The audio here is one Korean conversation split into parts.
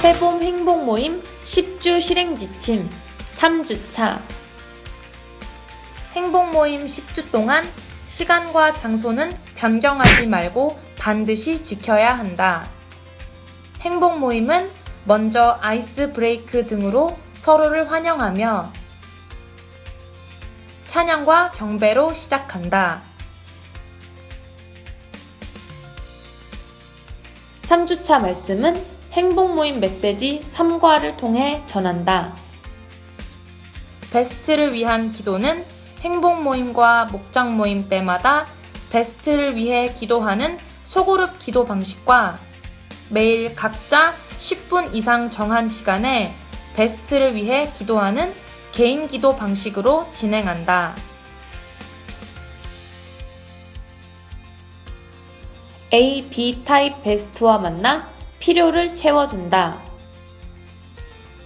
새봄 행복 모임 10주 실행 지침 3주차 행복 모임 10주 동안 시간과 장소는 변경하지 말고 반드시 지켜야 한다. 행복 모임은 먼저 아이스 브레이크 등으로 서로를 환영하며 찬양과 경배로 시작한다. 3주차 말씀은 행복 모임 메시지 3과를 통해 전한다. 베스트를 위한 기도는 행복 모임과 목장 모임 때마다 베스트를 위해 기도하는 소그룹 기도 방식과 매일 각자 10분 이상 정한 시간에 베스트를 위해 기도하는 개인 기도 방식으로 진행한다. A, B 타입 베스트와 만나 필요를 채워준다.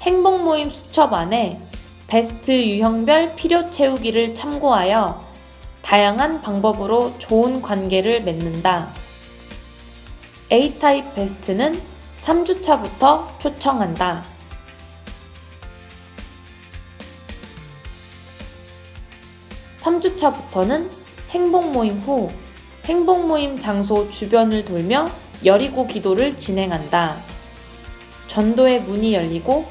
행복 모임 수첩 안에 베스트 유형별 필요 채우기를 참고하여 다양한 방법으로 좋은 관계를 맺는다. A 타입 베스트는 3주차부터 초청한다. 삼주차부터는 행복 모임 후 행복 모임 장소 주변을 돌며 여리고 기도를 진행한다. 전도의 문이 열리고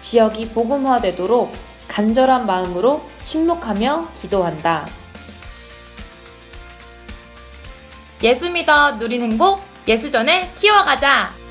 지역이 복음화되도록 간절한 마음으로 침묵하며 기도한다. 예수 믿어 누린 행복 예수전에 키워가자.